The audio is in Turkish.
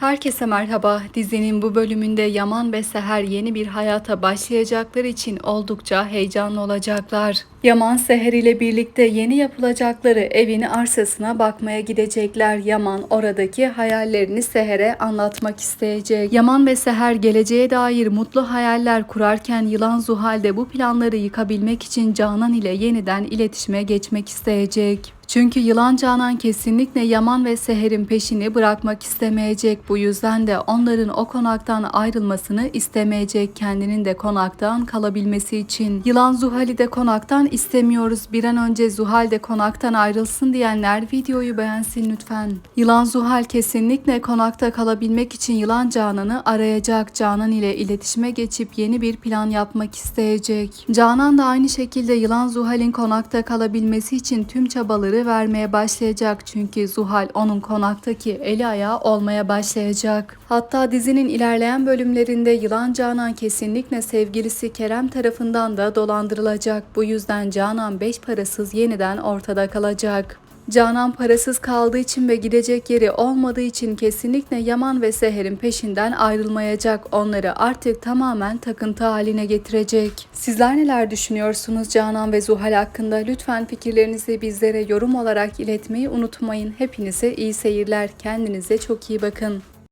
Herkese merhaba. Dizinin bu bölümünde Yaman ve Seher yeni bir hayata başlayacakları için oldukça heyecanlı olacaklar. Yaman Seher ile birlikte yeni yapılacakları evin arsasına bakmaya gidecekler. Yaman oradaki hayallerini Seher'e anlatmak isteyecek. Yaman ve Seher geleceğe dair mutlu hayaller kurarken Yılan Zuhal de bu planları yıkabilmek için Canan ile yeniden iletişime geçmek isteyecek. Çünkü Yılan Canan kesinlikle Yaman ve Seher'in peşini bırakmak istemeyecek. Bu yüzden de onların o konaktan ayrılmasını istemeyecek. Kendinin de konaktan kalabilmesi için. Yılan Zuhal'i de konaktan istemiyoruz. Bir an önce Zuhal de konaktan ayrılsın diyenler videoyu beğensin lütfen. Yılan Zuhal kesinlikle konakta kalabilmek için Yılan Canan'ı arayacak. Canan ile iletişime geçip yeni bir plan yapmak isteyecek. Canan da aynı şekilde Yılan Zuhal'in konakta kalabilmesi için tüm çabaları vermeye başlayacak. Çünkü Zuhal onun konaktaki eli ayağı olmaya başlayacak. Hatta dizinin ilerleyen bölümlerinde Yılan Canan kesinlikle sevgilisi Kerem tarafından da dolandırılacak. Bu yüzden Canan beş parasız yeniden ortada kalacak. Canan parasız kaldığı için ve gidecek yeri olmadığı için kesinlikle Yaman ve Seher'in peşinden ayrılmayacak. Onları artık tamamen takıntı haline getirecek. Sizler neler düşünüyorsunuz Canan ve Zuhal hakkında? Lütfen fikirlerinizi bizlere yorum olarak iletmeyi unutmayın. Hepinize iyi seyirler. Kendinize çok iyi bakın.